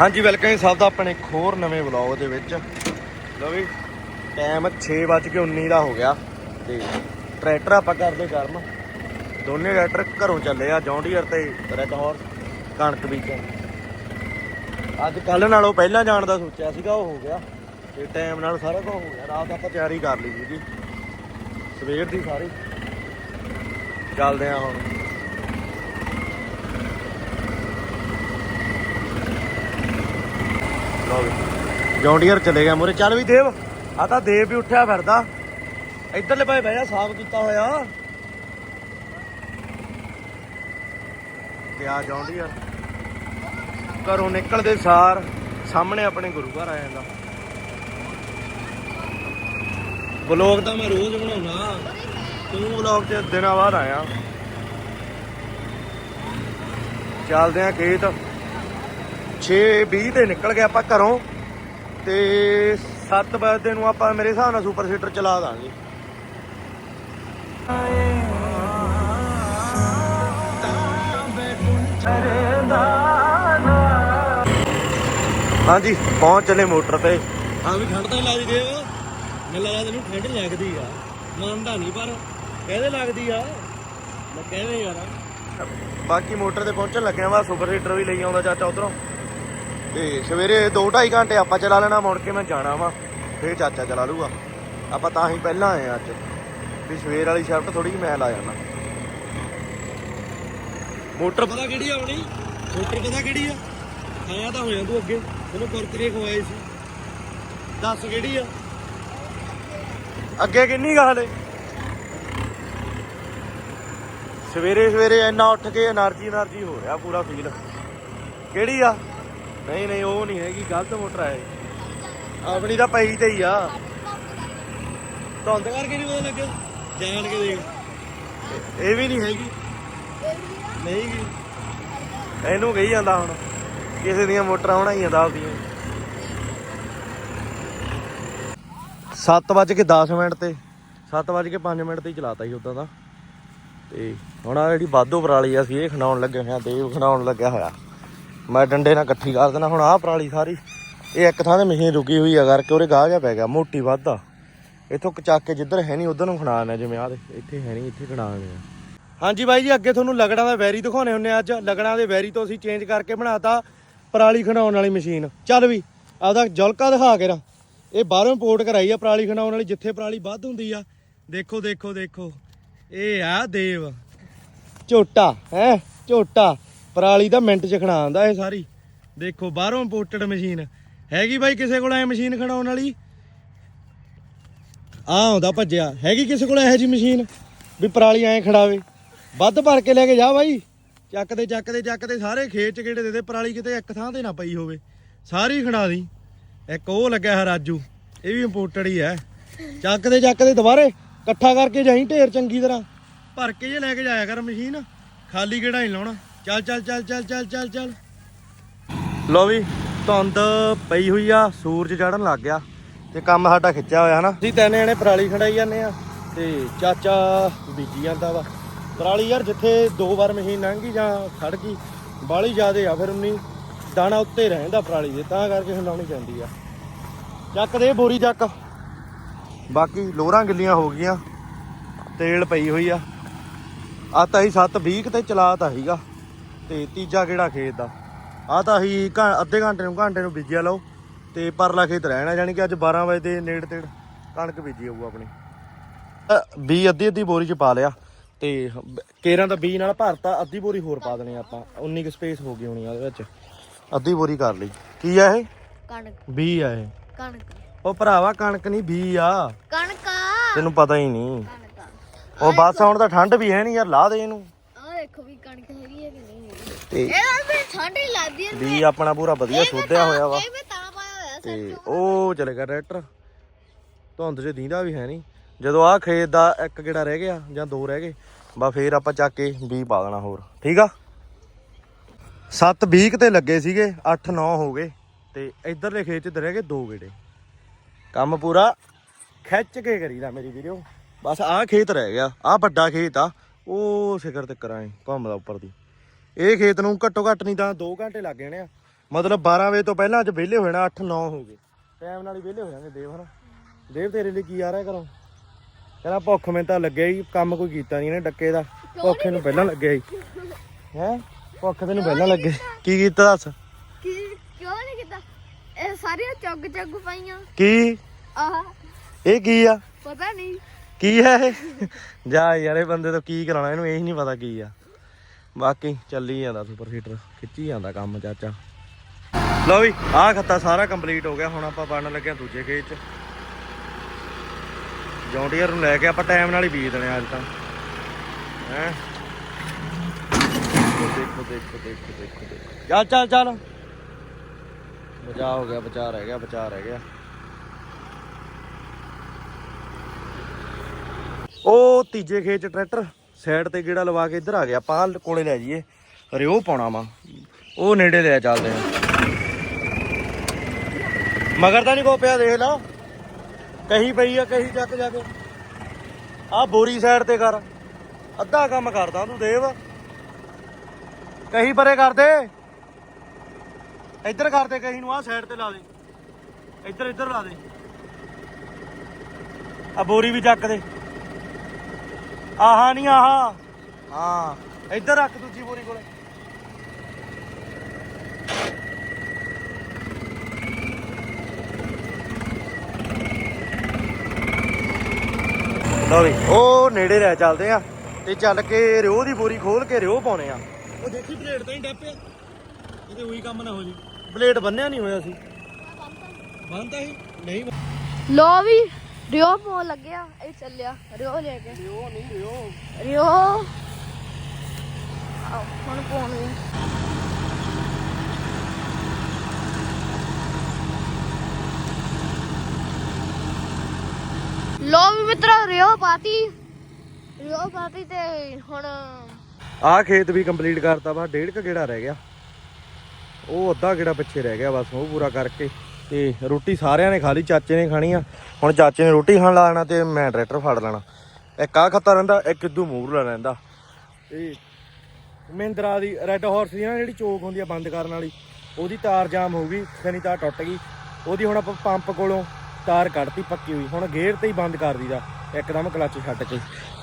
ਹਾਂਜੀ ਵੈਲਕਮ ਜੀ ਸਭ ਦਾ ਆਪਣੇ ਇੱਕ ਹੋਰ ਨਵੇਂ ਵਲੌਗ ਦੇ ਵਿੱਚ। ਲੋ ਵੀ ਟਾਈਮ 6:19 ਦਾ ਹੋ ਗਿਆ ਤੇ ਟਰੈਕਟਰ ਆਪਾਂ ਕਰਦੇ ਗਰਮ। ਦੋਨੇ ਟਰੈਕਟਰ ਘਰੋਂ ਚੱਲੇ ਆ ਜੌਂਡੀਅਰ ਤੇ ਰੈਡ ਹਾਰਸ ਕਣਕ ਬੀਜਣ। ਅੱਜ ਕੱਲ ਨਾਲੋਂ ਪਹਿਲਾਂ ਜਾਣ ਦਾ ਸੋਚਿਆ ਸੀਗਾ, ਉਹ ਹੋ ਗਿਆ। ਤੇ ਟਾਈਮ ਨਾਲ ਸਾਰਾ ਕੁਝ ਹੋ ਗਿਆ। ਰਾਤ ਆਪਾਂ ਤਿਆਰੀ ਕਰ ਲਈ ਸੀਗੀ। ਸਵੇਰ ਦੀ ਸਾਰੀ। ਚੱਲਦੇ ਆ ਹੁਣ ਲਓ ਵੀ ਜੌਂਡੀਅਰ ਚਲੇ ਗਿਆ ਮੂਰੇ ਚੱਲ ਵੀ ਦੇਵ ਆ ਤਾਂ ਦੇਵ ਵੀ ਉੱਠਿਆ ਫਿਰਦਾ। ਇੱਧਰਲੇ ਭਾਈ ਬਹਿ ਜਾ, ਸਾਫ਼ ਕੀਤਾ ਹੋਇਆ। ਤੇ ਆ ਜੌਂਡੀਅਰ। ਘਰੋਂ ਨਿਕਲਦੇ ਸਾਰ ਸਾਹਮਣੇ ਆਪਣੇ ਗੁਰੂ ਘਰ ਆ ਜਾਂਦਾ। ਬਲੌਗ ਤਾਂ ਮੈਂ ਰੋਜ਼ ਬਣਾਉਣਾ ਤੂੰ ਬਲੌਗ ਤੇ ਦਿਨਾਂ ਬਾਅਦ ਆਇਆ। ਚੱਲਦੇ ਆ ਖੇਤ। 6:20 ਤੇ ਨਿਕਲ ਗਏ ਆਪਾਂ ਘਰੋਂ ਤੇ 7 ਵਜੇ ਨੂੰ ਆਪਾਂ ਮੇਰੇ ਹਿਸਾਬ ਨਾਲ ਸੁਪਰ ਸੀਟਰ ਚਲਾ ਦਾਂਗੇ। ਹਾਂਜੀ ਪਹੁੰਚ ਚਲੇ ਮੋਟਰ ਤੇ। ਹਾਂ ਵੀ ਠੰਡ ਤਾਂ ਲੱਗਦੀ ਦੇਵ ਮੈਨੂੰ ਲੱਗਦਾ ਤੈਨੂੰ ਠੰਡ ਲੱਗਦੀ ਆ। ਮੰਨਦਾ ਨਹੀਂ ਪਰ ਕਹਿੰਦੇ ਲੱਗਦੀ ਆ। ਮੈਂ ਕਹਿੰਦੇ ਯਾਰ। ਬਾਕੀ ਮੋਟਰ ਤੇ ਪਹੁੰਚਣ ਲੱਗਿਆ ਵਾ ਸੁਪਰ ਸੀਟਰ ਵੀ ਲਈ ਆਉਂਦਾ ਚਾਚਾ ਉਧਰੋਂ। ਤੇ ਸਵੇਰੇ 2-2.5 ਘੰਟੇ ਆਪਾਂ ਚਲਾ ਲੈਣਾ, ਮੁੜ ਕੇ ਮੈਂ ਜਾਣਾ ਵਾ, ਫੇਰ ਚਾਚਾ ਚਲਾ ਲੂਗਾ। ਆਪਾਂ ਤਾਂ ਹੀ ਪਹਿਲਾਂ ਆਏ ਅੱਜ। ਵੀ ਸਵੇਰ ਵਾਲੀ ਸ਼ਰਟ ਥੋੜੀ ਜਿਹੀ ਮੈਂ ਲਾ ਜਾਣਾ ਮੋਟਰ ਪਤਾ ਕਿਹੜੀ ਆਉਣੀ ਮੋਟਰ ਪਤਾ ਕਿਹੜੀ ਆ? ਖਾਇਆ ਤਾਂ ਹੋਇਆ ਤੂੰ ਅੱਗੇ ਤੈਨੂੰ ਕੁਰਕਰੇ ਖਵਾਏ ਸੀ। ਦੱਸ ਕਿਹੜੀ ਆ? ਅੱਗੇ ਕਿੰਨੀ ਗੱਲ ਏ ਸਵੇਰੇ ਸਵੇਰੇ ਇੰਨਾ ਉੱਠ ਕੇ એનર્ਜੀ એનર્ਜੀ ਹੋ ਰਿਹਾ ਪੂਰਾ ਫੀਲ ਕਿਹੜੀ ਆ? ਨਹੀਂ ਨਹੀਂ ਉਹ ਨਹੀਂ ਹੈਗੀ ਗਲਤ ਮੋਟਰ ਹੈ ਆਪਣੀ ਤਾਂ ਪਈ ਤੇ ਹੀ ਆ। ਧੁੰਦ ਕਰਕੇ ਨਹੀਂ ਪਤਾ ਲੱਗਿਆ? ਜਾਣ ਕੇ ਦੇਖ। ਇਹ ਵੀ ਨਹੀਂ ਹੈਗੀ। ਨਹੀਂ ਗੀ ਇਹਨੂੰ ਕਹੀ ਜਾਂਦਾ ਹੁਣ ਕਿਸੇ ਦੀਆਂ ਮੋਟਰਾਂ ਬਣਾਈਆਂ ਦਾਬਦੀਆਂ 7:10 ਮਿੰਟ ਤੇ 7:05 ਮਿੰਟ ਤੇ ਹੀ ਚਲਾਤਾ ਸੀ ਉਦਾਂ ਦਾ ਤੇ ਹੁਣ ਆ ਜਿਹੜੀ ਵਾਧੋ ਪਰਾਲੀ ਆ ਸੀ ਇਹ ਖਣਾਉਣ ਲੱਗੇ ਹੋਇਆ ਦੇਵ ਖਣਾਉਣ ਲੱਗਿਆ ਹੋਇਆ। ਮੈਂ ਡੰਡੇ ਨਾਲ ਇਕੱਠੀ ਕਰ ਦੇਣਾ ਹੁਣ ਆਹ ਪਰਾਲੀ ਸਾਰੀ, ਇਹ ਇੱਕ ਥਾਂ ਤੇ ਮਸ਼ੀਨ ਰੁਕੀ ਹੋਈ ਆ ਕਰਕੇ ਉਹਦੇ ਗਾਹ ਜਾ ਪੈ ਗਿਆ, ਮੋਟੀ ਵਾਧਾ ਇੱਥੋਂ ਚੱਕ ਕੇ ਜਿੱਧਰ ਹੈ ਨਹੀਂ, ਉਧਰ ਨੂੰ ਖਣਾ ਜਿਵੇਂ ਆਹ ਦੇ ਇੱਥੇ ਹੈ ਨਹੀਂ, ਇੱਥੇ ਖਣਾ ਨੇ ਹਾਂਜੀ ਬਾਈ ਜੀ, ਅੱਗੇ ਤੁਹਾਨੂੰ ਲਗੜਾਂ ਦਾ ਵੈਰੀ ਦਿਖਾਉਣੇ ਹੁੰਨੇ ਆ ਅੱਜ। ਲਗੜਾਂ ਦੇ ਵੈਰੀ ਤੋਂ ਅਸੀਂ ਚੇਂਜ ਕਰਕੇ ਬਣਾਤਾ ਪਰਾਲੀ ਖਣਾਉਣ ਵਾਲੀ ਮਸ਼ੀਨ। ਚੱਲ ਵੀ, ਆਪਦਾ ਜਲਕਾ ਦਿਖਾ ਕੇ ਨਾ। ਇਹ ਬਾਹਰੋਂ ਇੰਪੋਰਟ ਕਰਾਈ ਆ ਪਰਾਲੀ ਖਣਾਉਣ ਵਾਲੀ, ਜਿੱਥੇ ਪਰਾਲੀ ਵੱਧ ਹੁੰਦੀ ਆ। ਦੇਖੋ ਦੇਖੋ ਦੇਖੋ। ਇਹ ਆ ਦੇਵ। ਝੋਟਾ, ਹੈ, ਝੋਟਾ। ਪਰਾਲੀ ਦਾ ਮਿੰਟ ਚ ਖਣਾ ਆਂਦਾ ਇਹ ਸਾਰੀ। ਦੇਖੋ, ਬਾਹਰੋਂ ਇੰਪੋਰਟਡ ਮਸ਼ੀਨ ਹੈਗੀ ਬਾਈ ਕਿਸੇ ਕੋਲ ਐ ਮਸ਼ੀਨ ਖੜਾਉਣ ਵਾਲੀ? ਆ ਆਉਂਦਾ ਭੱਜਿਆ। ਹੈਗੀ ਕਿਸੇ ਕੋਲ ਇਹੋ ਜੀ ਮਸ਼ੀਨ ਵੀ ਪਰਾਲੀ ਐ ਖੜਾਵੇ। ਵੱਧ ਭਰ ਕੇ ਲੈ ਕੇ ਜਾ ਬਾਈ। ਚੱਕਦੇ ਚੱਕਦੇ ਚੱਕਦੇ ਸਾਰੇ ਖੇਤ ਚ ਕਿਹੜੇ ਦੇ ਦੇ। ਪਰਾਲੀ ਕਿਤੇ ਇੱਕ ਥਾਂ ਤੇ ਨਾ ਪਈ ਹੋਵੇ। ਸਾਰੀ ਖੜਾ ਦੀ। ਇੱਕ ਉਹ ਲੱਗਿਆ ਹੈ ਰਾਜੂ। ਇਹ ਵੀ ਇੰਪੋਰਟਡ ਹੀ ਹੈ। ਚੱਕਦੇ ਚੱਕਦੇ ਦੁਬਾਰੇ। ਇਕੱਠਾ ਕਰਕੇ ਜਾਈ ਢੇਰ ਚੰਗੀ ਤਰ੍ਹਾਂ। ਭਰ ਕੇ ਜੇ ਲੈ ਕੇ ਜਾਇਆ ਕਰ ਮਸ਼ੀਨ ਖਾਲੀ ਕਿਹੜਾ ਹੀ ਲਾਉਣਾ। ਚੱਲ ਚੱਲ ਚੱਲ ਚੱਲ ਚੱਲ ਚੱਲ ਚੱਲ। ਲੋ ਵੀ ਧੁੰਦ ਪਈ ਹੋਈ ਆ ਸੂਰਜ ਚੜਨ ਲੱਗ ਗਿਆ ਤੇ ਕੰਮ ਸਾਡਾ ਖਿੱਚਿਆ ਹੋਇਆ ਹਨਾ? ਅਸੀਂ ਤਿੰਨ ਜਣੇ ਪਰਾਲੀ ਖੜਾਈ ਜਾਂਦੇ ਆ ਤੇ ਚਾਚਾ ਬੀਜੀ ਜਾਂਦਾ ਵਾ। ਪਰਾਲੀ ਯਾਰ ਜਿੱਥੇ ਦੋ ਵਾਰ ਮਸ਼ੀਨ ਲੰਘ ਜਾਂ ਖੜ ਗਈ ਬਾਲੀ ਜ਼ਿਆਦੇ ਆ ਫਿਰ ਉਨੀ। ਦਾਣਾ ਉੱਤੇ ਰਹਿੰਦਾ ਪਰਾਲੀ ਦੇ ਤਾਂ ਕਰਕੇ ਹਿਲਾਉਣੀ ਪੈਂਦੀ ਆ। ਚੱਕ ਦੇ ਬੋਰੀ ਚੱਕ। ਬਾਕੀ ਲੋਰਾਂ ਗਿੱਲੀਆਂ ਹੋ ਗਈਆਂ ਤੇਲ ਪਈ ਹੋਈ ਆ। ਆ ਤਾਂ ਹੀ 7 20 ਤੇ ਚਲਾਤਾ ਸੀਗਾ। ਤੇ ਤੀਜਾ ਕਿਹੜਾ ਖੇਤ ਦਾ ਆ ਤਾਂ ਹੀ ਅੱਧੇ ਘੰਟੇ ਨੂੰ ਘੰਟੇ ਨੂੰ ਬੀਜਿਆ ਲਓ। ਤੇ ਪਰਲਾ ਖੇਤ ਰਹਿਣਾ ਜਾਨੀ ਕਿ ਅੱਜ 12 ਵਜੇ ਦੇ ਨੇੜੇ ਤੇੜ ਕਣਕ ਬੀਜੀ ਹੋਊ ਆਪਣੀ। ਬੀ ਅੱਧੀ ਅੱਧੀ ਬੋਰੀ ਚ ਪਾ ਲਿਆ। ਤੇ ਕੇਰਾਂ ਦਾ ਬੀ ਨਾਲ ਭਰਤਾ ਅੱਧੀ ਬੋਰੀ ਹੋਰ ਪਾ ਦੇਣੀ ਆਪਾਂ। 19 ਕੁ ਸਪੇਸ ਹੋ ਗਈ ਹੋਣੀ ਆ ਉਹਦੇ ਵਿੱਚ। ਅੱਧੀ ਬੋਰੀ ਕਰ ਲਈ। ਕੀ ਆ ਇਹ? ਕਣਕ। ਬੀ ਆ ਇਹ। ਕਣਕ। ਉਹ ਭਰਾਵਾ ਕਣਕ ਨਹੀਂ ਬੀ ਆ। ਕਣਕ। ਤੈਨੂੰ ਪਤਾ ਹੀ ਨਹੀਂ। ਕਣਕ। ਉਹ ਬਸ ਹੁਣ ਤਾਂ ਠੰਡ ਵੀ ਹੈ ਨਹੀਂ ਯਾਰ ਲਾ ਦੇ ਇਹਨੂੰ ਆ ਦੇਖੋ ਵੀ ਕਣਕ ਹੈਗੀ ਹੈ ਕਿ ਨਹੀਂ ਹੈਗੀ ਤੇ ਇਹ ਤਾਂ ਫਿਰ ਠੰਡ ਹੀ ਲੱਗਦੀ ਹੈ ਬੀ ਆਪਣਾ ਪੂਰਾ ਵਧੀਆ ਸੋਧਿਆ ਹੋਇਆ ਵਾ। ਮੈਂ ਤਾਂ ਪਾਇਆ ਹੋਇਆ ਸਰ ਤੇ ਉਹ ਚਲੇ ਗਿਆ ਟਰੈਕਟਰ। ਧੁੰਦ 'ਚ ਦੀਂਦਾ ਵੀ ਹੈ ਨਹੀਂ। ਜਦੋਂ ਆਹ ਖੇਤ ਦਾ ਇੱਕ ਗੇੜਾ ਰਹਿ ਗਿਆ ਜਾਂ ਦੋ ਰਹਿ ਗਏ ਬਾ ਫੇਰ ਆਪਾਂ ਚੱਕ ਕੇ ਬੀ ਪਾ ਦੇਣਾ ਹੋਰ। ਠੀਕ ਆ? 7 20 ਤੇ ਲੱਗੇ ਸੀਗੇ 8 9 ਹੋ ਗਏ ਤੇ ਇਧਰਲੇ ਖੇਤ 'ਚ ਰਹਿ ਗਏ ਦੋ ਗੇੜੇ। ਕੰਮ ਪੂਰਾ ਖਿੱਚ ਕੇ ਕਰੀਦਾ ਮੇਰੀ ਵੀਡੀਓ ਬਸ ਆਹ ਖੇਤ ਰਹਿ ਗਿਆ ਆਹ ਵੱਡਾ ਖੇਤ ਆ ਉਹ ਸਿਖਰ ਤੇ ਕਰਾਂ ਘੁੰਮਦਾ ਉੱਪਰ ਦੀ। ਇਹ ਖੇਤ ਨੂੰ ਘੱਟੋ ਘੱਟ ਨਹੀਂ ਤਾਂ 2 ਘੰਟੇ ਲੱਗ ਜਾਣੇ ਆ। ਮਤਲਬ 12 ਵਜੇ ਤੋਂ ਪਹਿਲਾਂ ਅੱਜ ਵਿਹਲੇ ਹੋਏ ਨਾ 8 9 ਹੋ ਗਏ। ਟਾਈਮ ਨਾਲ ਹੀ ਵਿਹਲੇ ਹੋ ਜਾਣਗੇ ਦੇਵ ਹਨਾ? ਦੇਵ ਤੇਰੇ ਲਈ ਕੀ ਆ ਰਿਹਾ ਘਰੋਂ? ਕਹਿੰਦਾ ਭੁੱਖ ਮੈਨੂੰ ਤਾਂ ਲੱਗਿਆ ਹੀ ਕੰਮ ਕੋਈ ਕੀਤਾ ਨਹੀਂ ਇਹਨੇ ਡੱਕੇ ਦਾ। ਭੁੱਖ ਨੂੰ ਪਹਿਲਾਂ ਲੱਗਿਆ ਹੀ। ਹੈ? ਭੁੱਖ ਤੈਨੂੰ ਪਹਿਲਾਂ ਲੱਗੇ ਕੀ ਕੀਤਾ ਦੱਸ? ਕੀ ਕਿਉਂ ਨਹੀਂ ਕੀਤਾ? ਇਹ ਸਾਰੀਆਂ ਚੁੱਗ ਚੁੱਗ ਪਾਈਆਂ। ਕੀ? ਆਹ ਇਹ ਕੀ ਆ? ਪਤਾ ਨਹੀਂ। ਕੀ ਹੈ ਇਹ? ਜਾ ਯਾਰ ਇਹ ਬੰਦੇ ਤੋਂ ਕੀ ਕਰਾਉਣਾ? ਇਹਨੂੰ ਇਹ ਹੀ ਨਹੀਂ ਪਤਾ ਕੀ ਆ। ਬਾਕੀ ਚੱਲੀ ਜਾਂਦਾ ਸੁਪਰ ਹੀਟਰ ਖਿੱਚੀ ਜਾਂਦਾ ਕੰਮ ਚਾਚਾ। ਲਓ ਵੀ, ਆਹ ਖੱਤਾ ਸਾਰਾ ਕੰਪਲੀਟ ਹੋ ਗਿਆ, ਹੁਣ ਆਪਾਂ ਬਣਨ ਲੱਗੇ ਹਾਂ ਦੂਜੇ ਖੇਤ ਚ। ਜੌਂਡੀਅਰ ਨੂੰ ਲੈ ਕੇ ਆਪਾਂ ਟਾਈਮ ਨਾਲ ਹੀ ਬੀਜ ਦੇਣੇ ਅੱਜ ਤਾਂ। ਹੈ? ਦੇਖੋ ਦੇਖੋ ਦੇਖੋ ਦੇਖੋ ਦੇਖੋ ਚੱਲ ਚੱਲ ਚੱਲ। ਬਚਾ ਹੋ ਗਿਆ ਬਚਾ ਰਹਿ ਗਿਆ ਬਚਾ ਰਹਿ ਗਿਆ। ਉਹ ਤੀਜੇ ਖੇਤ ਚ ਟਰੈਕਟਰ ਸਾਈਡ ਤੇ ਗੇੜਾ ਲਵਾ ਕੇ ਇੱਧਰ ਆ ਗਿਆ, ਆਪਾਂ ਆਹ ਕੋਲੇ ਲੈ ਜਾਈਏ। ਅਰੇ ਉਹ ਪਾਉਣਾ ਵਾ। ਉਹ ਨੇੜੇ ਲੈ ਚੱਲਦੇ ਆ। ਮਗਰ ਤਾਂ ਨਹੀਂ ਕੋ ਪਿਆ ਦੇਖ ਲਾ। ਕਹੀ ਪਈ ਆ, ਕਹੀ ਚੱਕ ਜਾ ਕੇ। ਆ ਬੋਰੀ ਸਾਈਡ ਤੇ ਕਰ। ਅੱਧਾ ਕੰਮ ਕਰਦਾ ਤੂੰ, ਦੇਵ। ਕਹੀ ਪਰੇ ਕਰ ਦੇ। ਇੱਧਰ ਕਰ ਦੇ ਕਹੀ ਨੂੰ ਆ ਸਾਈਡ ਤੇ ਲਾ ਦੇ। ਇੱਧਰ ਇੱਧਰ ਲਾ ਦੇ। ਆ ਬੋਰੀ ਵੀ ਚੱਕ ਦੇ। ਆਹਾ ਨਹੀਂ ਆਹਾ। ਹਾਂ। ਇੱਧਰ ਰੱਖ ਦੂਜੀ ਬੋਰੀ ਕੋਲੇ। ਲਓ ਵੀ ਉਹ ਨੇੜੇ ਰਹਿ ਚੱਲਦੇ ਆ ਤੇ ਚੱਲ ਕੇ ਰਿਓ ਦੀ ਬੋਰੀ ਖੋਲ ਕੇ ਰਿਓ ਪਾਉਣੇ ਆ। ਉਹ ਦੇਖੀ ਬਲੇਡ ਤਾਂ ਹੀ ਡੱਪਿਆ ਇਹਦੇ ਉਹੀ ਕੰਮ ਨਾ ਹੋ ਜੀ ਬਲੇਡ ਬੰਨਿਆ ਨਹੀਂ ਹੋਇਆ ਸੀ। ਬੰਨਤਾ ਸੀ ਨਹੀਂ। ਲੋ ਵੀ ਰਿਓ ਪਾਉਣ ਲੱਗਿਆ ਇਹ ਚੱਲਿਆ। ਰਿਓ ਲੈ ਕੇ। ਰਿਓ ਨਹੀਂ ਰਿਓ। ਰਿਓ। ਆਓ ਹੁਣ ਪਾਉਣਗੇ ਲੋ ਵੀ ਮਿੱਤਰੋ ਰਿਓ ਪਾਤੀ। ਰਿਓ ਪਾਤੀ ਤੇ ਹੁਣ ਆਹ ਖੇਤ ਵੀ ਕੰਪਲੀਟ ਕਰਤਾ ਵਾ ਡੇਢ ਕ ਗੇੜਾ ਰਹਿ ਗਿਆ। ਉਹ ਅੱਧਾ ਗੇੜਾ ਪਿੱਛੇ ਰਹਿ ਗਿਆ ਬਸ ਉਹ ਪੂਰਾ ਕਰਕੇ। ਤੇ ਰੋਟੀ ਸਾਰਿਆਂ ਨੇ ਖਾ ਲਈ, ਚਾਚੇ ਨੇ ਖਾਣੀ ਆ। ਹੁਣ ਚਾਚੇ ਨੇ ਰੋਟੀ ਖਾਣ ਲਾਣਾ ਤੇ ਮੈਂ ਟਰੈਕਟਰ ਫੜ ਲੈਣਾ। ਇੱਕ ਆ ਖੱਤਾ ਰਹਿੰਦਾ, ਇੱਕ ਕਿੱਦੂ ਮੂਰਲਾ ਰਹਿੰਦਾ। ਤੇ ਮਹਿੰਦਰਾ ਦੀ ਰੈੱਡ ਹਾਰਸ ਦੀ ਨਾ ਜਿਹੜੀ ਚੋਕ ਹੁੰਦੀ ਆ ਬੰਦ ਕਰਨ ਵਾਲੀ, ਉਹਦੀ ਤਾਰ ਜਾਮ ਹੋ ਗਈ ਖਣੀ ਤਾਰ ਟੁੱਟ ਗਈ। ਉਹਦੀ ਹੁਣ ਆਪਾਂ ਪੰਪ ਕੋਲੋਂ ਤਾਰ ਕੱਢਤੀ, ਪੱਕੀ ਹੋਈ। ਹੁਣ ਗੇਅਰ ਤੇ ਹੀ ਬੰਦ ਕਰ ਦੀਦਾ ਇੱਕਦਮ ਕਲੱਚ ਛੱਡ ਕੇ।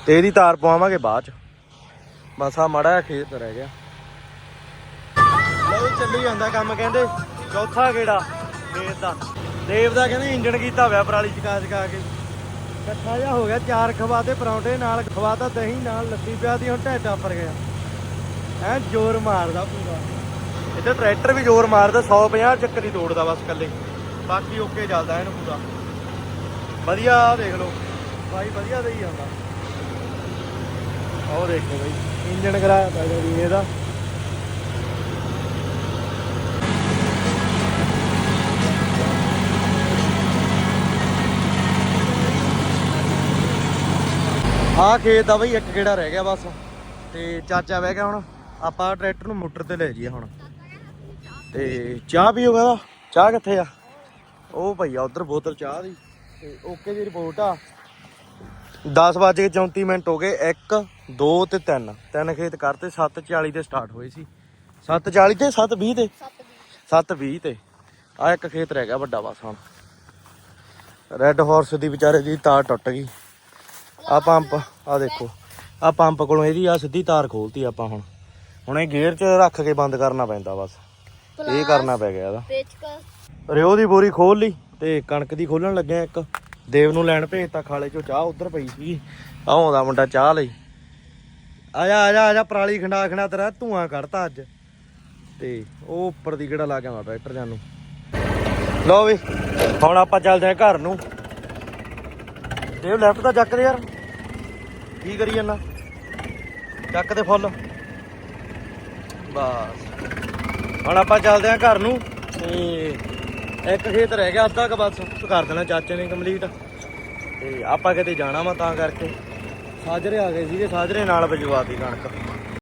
ਤੇ ਇਹਦੀ ਤਾਰ ਪਵਾਵਾਂਗੇ ਬਾਅਦ ਚ। ਬਸ ਆ ਮੜਾ ਖੇਤ ਰਹਿ ਗਿਆ। ਲਓ ਚੱਲੀ ਜਾਂਦਾ ਕੰਮ, ਕਹਿੰਦੇ ਚੌਥਾ ਗੇੜਾ। ਖੇਤ ਦਾ। ਦੇਵ ਦਾ ਕਹਿੰਦੇ ਇੰਜਣ ਕੀਤਾ ਹੋਇਆ ਪਰਾਲੀ ਚਕਾ ਚਕਾ ਕੇ ਇਕੱਠਾ ਜਿਹਾ ਹੋ ਗਿਆ, ਚਾਰ ਖਵਾਤੇ ਪਰੌਂਠੇ ਨਾਲ, ਖਵਾਤਾ ਦਹੀਂ ਨਾਲ, ਲੱਸੀ ਪਿਆ ਦੀ ਹੁਣ ਢਿੱਡ ਆਫਰ ਗਿਆ। ਐ ਜ਼ੋਰ ਮਾਰਦਾ ਪੂਰਾ। ਇੱਧਰ ਟਰੈਕਟਰ ਵੀ ਜ਼ੋਰ ਮਾਰਦਾ 150 ਚੱਕਰ ਹੀ ਤੋੜਦਾ ਬਸ ਇਕੱਲੇ। ਬਾਕੀ ਓਕੇ ਚੱਲਦਾ ਇਹਨੂੰ ਪੂਰਾ। ਵਧੀਆ ਦੇਖ ਲਓ। ਭਾਈ ਵਧੀਆ ਦੇ ਹੀ ਆਹ ਦੇਖੋ ਬਈ, ਇੰਜਣ ਕਰਾਇਆ ਪਿਆ ਜੀ ਇਹਦਾ। ਆਹ ਖੇਤ ਆ ਬਈ ਇੱਕ ਗੇੜਾ ਰਹਿ ਗਿਆ ਬਸ। ਤੇ ਚਾਚਾ ਬਹਿ ਗਿਆ ਹੁਣ ਆਪਾਂ ਟਰੈਕਟਰ ਨੂੰ ਮੋਟਰ ਤੇ ਲੈ ਜਾਈਏ ਹੁਣ। ਤੇ ਚਾਹ ਪੀਓਗਾ ਦਾ ਚਾਹ ਕਿੱਥੇ ਆ? ਉਹ ਭਈ ਆ ਉਧਰ ਬੋਤਲ ਚਾਹ ਦੀ। ਤੇ ਓਕੇ ਦੀ ਰਿਪੋਰਟ ਆ। 10 ਵਜੇ 34 ਮਿੰਟ ਹੋ ਗਏ 1 2 ਤੇ 3 ਤਿੰਨ ਖੇਤ ਕਰਤੇ 7:40 ਤੇ ਸਟਾਰਟ ਹੋਏ ਸੀ। 7:40 ਤੇ 7:20 ਤੇ? 7:20 ਤੇ। ਆ ਇੱਕ ਖੇਤ ਰਹਿ ਗਿਆ ਵੱਡਾ ਬਸ ਹੁਣ। ਰੈੱਡ ਹਾਰਸ ਦੀ ਵਿਚਾਰੇ ਦੀ ਤਾਰ ਟੁੱਟ ਗਈ। ਆ ਪੰਪ ਆ ਦੇਖੋ ਆ ਪੰਪ ਕੋਲੋਂ ਇਹਦੀ ਆ ਸਿੱਧੀ ਤਾਰ ਖੋਲਤੀ ਆਪਾਂ ਹੁਣ। ਹੁਣ ਇਹ ਗੇਅਰ 'ਚ ਰੱਖ ਕੇ ਬੰਦ ਕਰਨਾ ਪੈਂਦਾ ਬਸ। ਇਹ ਕਰਨਾ ਪੈ ਗਿਆ ਇਹਦਾ। ਰਿਓ ਦੀ ਬੋਰੀ ਖੋਲ ਲਈ ਤੇ ਕਣਕ ਦੀ ਖੋਲਣ ਲੱਗਿਆ ਇੱਕ। ਦੇਵ ਨੂੰ ਲੈਣ ਭੇਜਤਾ ਖਾਲੇ ਚੋਂ ਚਾਹ ਉਧਰ ਪਈ ਸੀ। ਆਉਂਦਾ ਮੁੰਡਾ ਚਾਹ ਲਈ। ਆ ਜਾ ਆ ਜਾ ਆ ਜਾ ਪਰਾਲੀ ਖੰਡਾ ਖੰਡਾ ਤੇਰਾ ਧੂਆਂ ਕੱਢਤਾ ਅੱਜ। ਤੇ ਉਹ ਉੱਪਰ ਦੀ ਕਿਹੜਾ ਲਾ ਕੇ ਆਉਂਦਾ ਟਰੈਕਟਰ ਜਾਨੂੰ ਲਓ ਵੀ ਹੁਣ ਆਪਾਂ ਚੱਲਦੇ ਆ ਘਰ ਨੂੰ। ਦੇਵ ਲੈਫਟ ਤਾਂ ਚੱਕ ਦੇ ਯਾਰ। ਕੀ ਕਰੀ ਜਾਂਦਾ? ਚੱਕ ਤੇ ਫੁੱਲ। ਬਸ। ਹੁਣ ਆਪਾਂ ਚੱਲਦੇ ਆ ਘਰ ਨੂੰ। ਤੇ ਇੱਕ ਖੇਤ ਰਹਿ ਗਿਆ ਅੱਧਾ ਕ ਬਸ। ਕਰ ਦੇਣਾ ਚਾਚੇ ਨੇ ਕੰਪਲੀਟ ਤੇ ਆਪਾਂ ਕਿਤੇ ਜਾਣਾ ਵਾ ਤਾਂ ਕਰਕੇ। ਸਾਜਰੇ ਆ ਗਏ ਸੀਗੇ, ਸਾਜਰੇ ਨਾਲ ਵਜਵਾਤੀ ਕਣਕ।